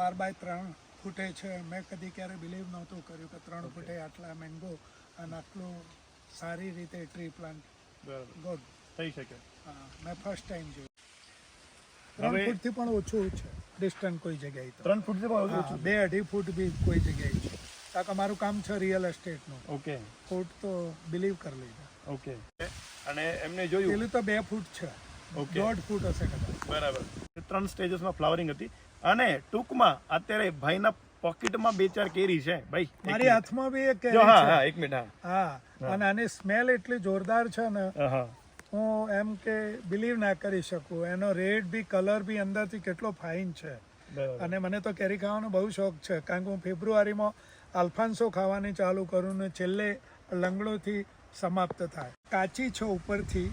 બાર by ત્રણ ફૂટે છે. મેં કદી ક્યારે બિલીવ નહોતું કર્યું કે ત્રણ ફૂટે આટલા મેંગો અને આટલું સારી રીતે ટ્રી પ્લાન્ટ ગુડ થઈ શકે. મેં ફર્સ્ટ ટાઈમ જોયું. ત્રણ ફૂટથી પણ ઓછું છે. ડિસ્ટન્સ કોઈ જગ્યાએ ત્રણ ફૂટ પણ હા, બે અઢી ફૂટ બી કોઈ જગ્યાએ છે. કારણ કે મારું કામ છે રિયલ એસ્ટેટનું ઓકે ફૂટ તો બિલીવ કરી લીધા. ઓકે અને એમને જોયું? પેલું તો બે ફૂટ છે. દોઢ ફૂટ હશે કદાચ. બરાબર. ત્રણ સ્ટેજીસમાં ફ્લાવરિંગ હતી. અને ટૂંકમાં અત્યારે ભાઈના પોકેટમાં બે ચાર કેરી છે ભાઈ. મારી હાથમાં બી એક કેરી હા છે. હા એક મિનિટ હા. અને આની સ્મેલ એટલી જોરદાર છે ને હું એમ કે બિલીવ ના કરી શકું. એનો રેડ બી કલર બી અંદરથી કેટલો ફાઇન છે. અને મને તો કેરી ખાવાનો બહુ શોખ છે. કારણ કે હું ફેબ્રુઆરીમાં આલ્ફાન્સો ખાવાની ચાલુ કરું ને છેલ્લે લંગડોથી સમાપ્ત થાય. કાચી છે ઉપરથી.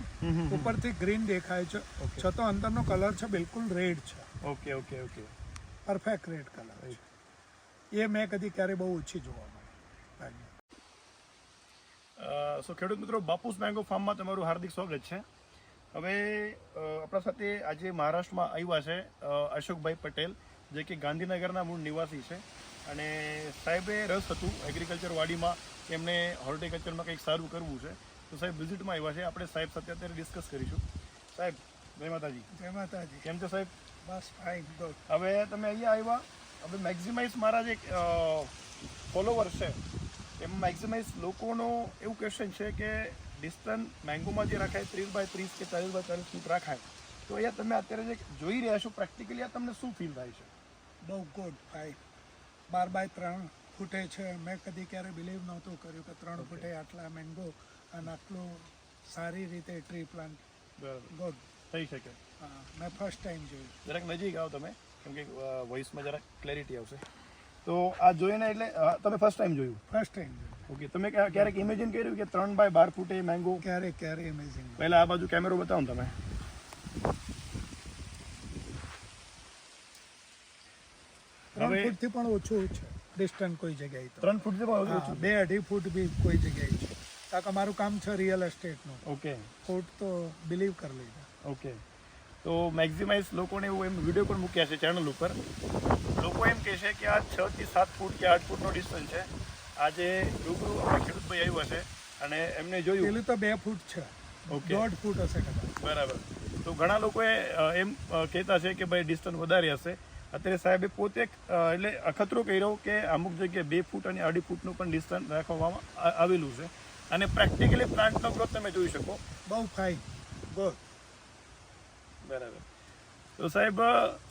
ઉપરથી ગ્રીન દેખાય છે. છતાં અંદરનો કલર છે બિલકુલ રેડ છે. Okay okay okay perfect red colour છે એ મેં કદી ક્યારે બહુ ઓછી જોવા મળી. સો ખેડૂત મિત્રો બાપુસ મેંગો ફાર્મમાં તમારું હાર્દિક સ્વાગત છે. હવે આપણા સાથે આજે મહારાષ્ટ્રમાં આવ્યા છે અશોકભાઈ પટેલ જે કે ગાંધીનગરના મૂળ નિવાસી છે. અને સાહેબે રસ હતું એગ્રીકલ્ચર વાડીમાં એમને હોર્ટિકલ્ચરમાં કંઈક સારું કરવું છે. તો સાહેબ વિઝિટમાં આવ્યા છે. આપણે સાહેબ સાથે અત્યારે ડિસ્કસ કરીશું. સાહેબ જય માતાજી. જય માતાજી. કેમ છો સાહેબ? બસ ફાઇન ગુડ હવે તમે અહીંયા આવ્યા. હવે મેક્ઝિમાઇઝ મારા જે ફોલોવર છે એમાં મેક્ઝિમાઇઝ લોકોનો એવું ક્વેશ્ચન છે કે ડિસ્ટન્સ મેંગોમાં જે રાખાય ત્રીસ બાય ત્રીસ કે ચાલીસ બાય ચાલીસ ફૂટ રાખાય તો અહીંયા તમે અત્યારે જે જોઈ રહ્યા છો પ્રેક્ટિકલી આ તમને શું ફીલ થાય છે? બહુ ગુડ ફાઇન બાર બાય ત્રણ ફૂટે છે. મેં કદી ક્યારે બિલીવ નહોતું કર્યું કે ત્રણ ફૂટે આટલા મેંગો અને આટલું સારી રીતે ટ્રી પ્લાન્ટ ગુડ થઈ શકે મેં ફર્સ્ટ ટાઈમ જોયું જરાક નજીક આવો તમે કેમ કે વોઇસમાં જરાક ક્લેરિટી આવશે તો આ જોઈને એટલે અ, તમે ફર્સ્ટ ટાઈમ જોયું? ફર્સ્ટ ટાઈમ જોયું। ઓકે તમે ક્યા- ક્યારેક ઇમેજિન કર્યું કે ત્રણ બાય બાર ફૂટે મેંગો ક્યારે ક્યારે અમેઝિંગ પહેલા આ બાજુ કેમેરો બતાવો ને તમે. ત્રણ હવે- ફૂટથી પણ ઓછું છે ડિસ્ટન્સ કોઈ જગ્યાએ તો. ત્રણ ફૂટ જેવા હા, બે અઢી ફૂટ બી કોઈ જગ્યાએ છે. કારણ કે મારું કામ છે રિયલ એસ્ટેટનું ઓકે ફૂટ તો બિલીવ કરી લીધા. ઓકે તો મેક્ઝિમાઇઝ લોકોને એવું એમ વીડિયો પણ મૂક્યા છે ચેનલ ઉપર. લોકો એમ કહે છે કે આ છ થી સાત ફૂટ કે આઠ ફૂટનો ડિસ્ટન્સ છે. આજે રૂબરૂ આપણા ખેડૂતભાઈ આવ્યો છે અને એમને જોયું. પેલું તો બે ફૂટ છે. ઓકે દોઢ ફૂટ હશે કદાચ. બરાબર. તો ઘણા લોકોએ એમ કહેતા છે કે ભાઈ ડિસ્ટન્સ વધારે હશે. અત્યારે સાહેબે પોતે એટલે અખતરો કર્યો કે અમુક જગ્યાએ બે ફૂટ અને અઢી ફૂટનું પણ ડિસ્ટન્સ રાખવામાં આવેલું છે. અને પ્રેક્ટિકલી પ્લાન્ટનો ગ્રોથ તમે જોઈ શકો. બહુ ફાઇન ગુડ બરાબર. તો સાહેબ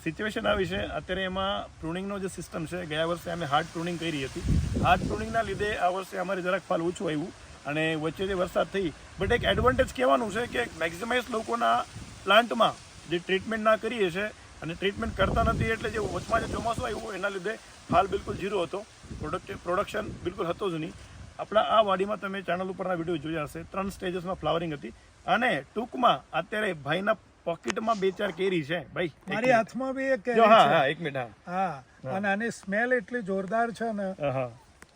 સિચ્યુએશન આવી છે. અત્યારે એમાં પ્રુનિંગનો જે સિસ્ટમ છે ગયા વર્ષે અમે હાર્ડ પ્રુનિંગ કરી હતી. હાર્ડ પ્રુનિંગના લીધે આ વર્ષે અમારે જરાક ફાલ ઓછું આવ્યું અને વચ્ચે જે વરસાદ થઈ બટ એક એડવાન્ટેજ કહેવાનું છે કે મેક્ઝિમાઇઝ લોકોના પ્લાન્ટમાં જે ટ્રીટમેન્ટ ના કરીએ છે અને ટ્રીટમેન્ટ કરતા નથી એટલે જે વચમાં જે ચોમાસું આવ્યું એના લીધે ફાલ બિલકુલ ઝીરો હતો. પ્રોડક્ટ પ્રોડક્શન બિલકુલ હતો જ નહીં. આપણા આ વાડીમાં તમે ચેનલ ઉપરના વીડિયો જોયા હશે. ત્રણ સ્ટેજીસમાં ફ્લાવરિંગ હતી. અને ટૂંકમાં અત્યારે ભાઈના પોકેટમાં બે ચાર કેરી છે. ભાઈ મારી હાથમાં બી એક કેરી હા હા એક મિનિટ હા. અને આની સ્મેલ એટલી જોરદાર છે ને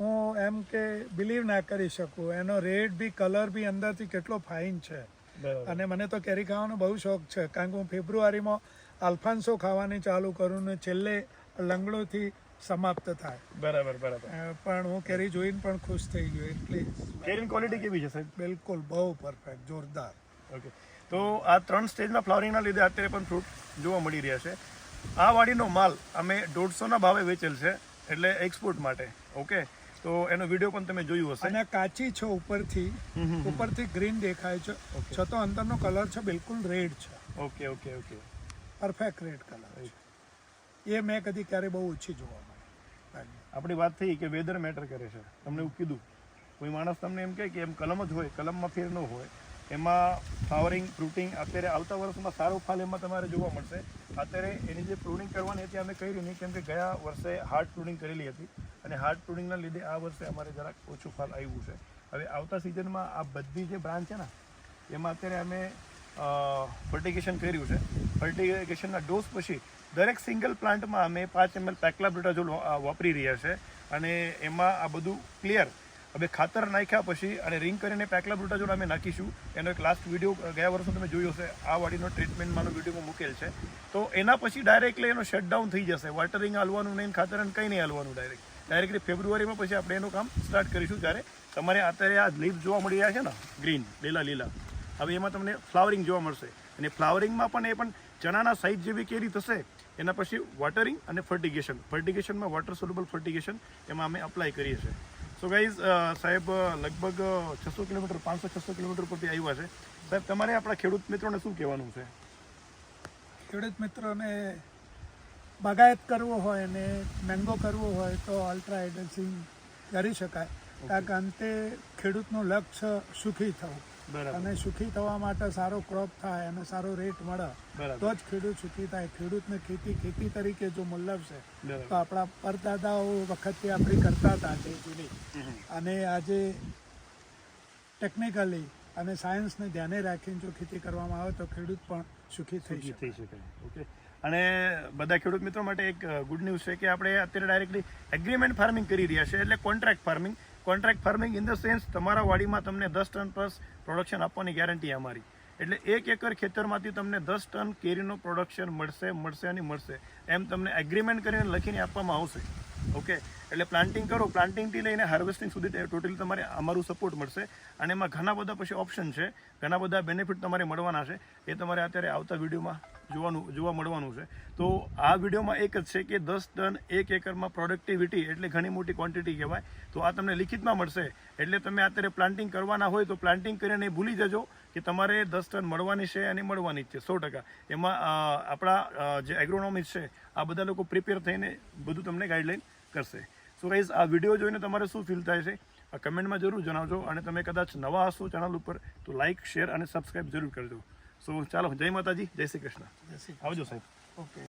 હું એમ કે બિલીવ ના કરી શકું. એનો રેડ બી કલર બી અંદરથી કેટલો ફાઇન છે. અને મને તો કેરી ખાવાનો બહુ શોખ છે. કારણ કે હું ફેબ્રુઆરીમાં આલ્ફાન્સો ખાવાની ચાલુ કરું ને છેલ્લે લંગડોથી સમાપ્ત થાય. બરાબર બરાબર. પણ હું કેરી જોઈને પણ ખુશ થઈ ગયો એટલે કેરીની ક્વોલિટી કેવી છે સાહેબ? બિલકુલ બહુ પરફેક્ટ જોરદાર. ઓકે તો આ ત્રણ સ્ટેજના ફ્લાવરિંગના લીધે અત્યારે પણ ફ્રૂટ જોવા મળી રહ્યા છે. આ વાડીનો માલ અમે દોઢસોના ભાવે વેચેલ છે એટલે એક્સપોર્ટ માટે. ઓકે તો એનો વીડિયો પણ તમે જોયું હશે. અને કાચી છે ઉપરથી. ઉપરથી ગ્રીન દેખાય છે. છતાં અંદરનો કલર છે બિલકુલ રેડ છે. Okay okay okay perfect red colour છે. એ મેં કદી ક્યારે બહુ ઓછી જોવા મળી આપણી વાત થઈ કે વેધર મેટર કરે છે. તમને એવું કીધું. કોઈ માણસ તમને એમ કહે કે એમ કલમ જ હોય, કલમમાં ફેર ન હોય. એમાં ફ્લાવરિંગ ફ્રૂટિંગ અત્યારે આવતા વર્ષમાં સારો ફાલ એમાં તમારે જોવા મળશે. અત્યારે એની જે પ્રુનિંગ કરવાની હતી અમે કરી નહીં, કેમ કે ગયા વર્ષે હાર્ડ પ્રુનિંગ કરેલી હતી. અને હાર્ડ પ્રુનિંગના લીધે આ વર્ષે અમારે જરાક ઓછું ફાલ આવ્યું છે. હવે આવતા સિઝનમાં આ બધી જે બ્રાન્ચ છે ને, એમાં અત્યારે અમે ફર્ટિગેશન કર્યું છે. ફર્ટિગેશનના ડોઝ પછી દરેક સિંગલ પ્લાન્ટમાં અમે પાંચ એમએલ પેકલા બ્યુટાઝોલ વાપરી રહ્યા છે. અને એમાં આ બધું ક્લિયર હવે ખાતર નાખ્યા પછી અને રિંગ કરીને પેકલા બ્રુટાજોન અમે નાખીશું. એનો એક લાસ્ટ વીડિયો ગયા વર્ષનો તમે જોયો હશે. આ વાડીનો ટ્રીટમેન્ટમાંનો વિડીયોમાં મૂકેલ છે. તો એના પછી ડાયરેક્ટલી એનો શટડાઉન થઈ જશે. વોટરિંગ હાલવાનું નહીં ખાતર અને કંઈ નહીં હાલવાનું ડાયરેક્ટ ડાયરેક્ટલી ફેબ્રુઆરીમાં પછી આપણે એનું કામ સ્ટાર્ટ કરીશું. જ્યારે તમારે અત્યારે આ લીફ જોવા મળી રહ્યા છે ને ગ્રીન લીલા લીલા. હવે એમાં તમને ફ્લાવરિંગ જોવા મળશે. અને ફ્લાવરિંગમાં પણ એ પણ ચણાના સાઇઝ જેવી કેરી થશે એના પછી વોટરિંગ અને ફર્ટિગેશન ફર્ટિગેશનમાં વોટર સોલ્યુબલ ફર્ટિગેશન એમાં અમે અપ્લાય કરીએ છીએ. સો ગાઈઝ સાહેબ લગભગ છસો કિલોમીટર પાંચસો છસો કિલોમીટર પરથી આવ્યા છે. સાહેબ તમારે આપણા ખેડૂત મિત્રોને શું કહેવાનું છે? ખેડૂત મિત્રોને બાગાયત કરવો હોય અને મેંગો કરવો હોય તો અલ્ટ્રા એડલ્સિંગ કરી શકાય. કારણ કે અંતે ખેડૂતનું લક્ષ્ય સુખી થવું. અને સુખી થવા માટે સારો ક્રોપ થાય અને સારો રેટ મળે તો જ ખેડૂત સુખી થાય. ખેડૂતને ખેતી ખેતી તરીકે જો મૂલવશે તો આપણા પરદાદાઓ વખતથી આપણે કરતા હતા તે જૂની. અને આજે ટેકનિકલી અને સાયન્સને ધ્યાને રાખીને જો ખેતી કરવામાં આવે તો ખેડૂત પણ સુખી થઈ શકે થઈ શકાય ઓકે અને બધા ખેડૂત મિત્રો માટે એક ગુડ ન્યૂઝ છે કે આપણે અત્યારે ડાયરેક્ટલી એગ્રીમેન્ટ ફાર્મિંગ કરી રહ્યા છે એટલે contract farming contract farming in the sense તમારા વાડીમાં તમને દસ ટન પ્લસ પ્રોડક્શન આપવાની ગેરંટી અમારી. એટલે એક એકર ખેતરમાંથી તમને દસ ટન કેરીનું પ્રોડક્શન મળશે મળશે અને મળશે. એમ તમને એગ્રીમેન્ટ કરીને લખીને આપવામાં આવશે. ઓકે એટલે પ્લાન્ટિંગ કરો પ્લાન્ટિંગથી લઈને હાર્વેસ્ટિંગ સુધી ટોટલી તમારે અમારું સપોર્ટ મળશે. અને એમાં ઘણા બધા પછી ઓપ્શન છે. ઘણા બધા બેનિફિટ તમારે મળવાના છે. એ તમારે અત્યારે આવતા વિડીયોમાં જોવાનું, જોવા મળવાનું છે. તો આ વિડીયોમાં એક જ છે કે દસ ટન એક એકરમાં પ્રોડક્ટિવિટી એટલે ઘણી મોટી ક્વોન્ટિટી કહેવાય. તો આ તમને લિખિતમાં મળશે. એટલે તમે અત્યારે પ્લાન્ટિંગ કરવાના હોય તો પ્લાન્ટિંગ કરીને ભૂલી જજો કે તમારે દસ ટન મળવાની છે અને મળવાની જ છે, સો ટકા. એમાં આપણા જે એગ્રોનોમિક્સ છે, આ બધા લોકો પ્રિપેર થઈને બધું તમને ગાઈડલાઈન કરશે. સો ગાઈઝ આ વીડિયો જોઈને તમારે શું ફીલ થાય છે? આ કમેન્ટમાં જરૂર જણાવજો અને તમે કદાચ નવા હશો ચેનલ ઉપર તો લાઇક શેર અને સબસ્ક્રાઇબ જરૂર કરજો. સો ચાલો જય માતાજી જય શ્રી કૃષ્ણ. આવજો સાહેબ. ઓકે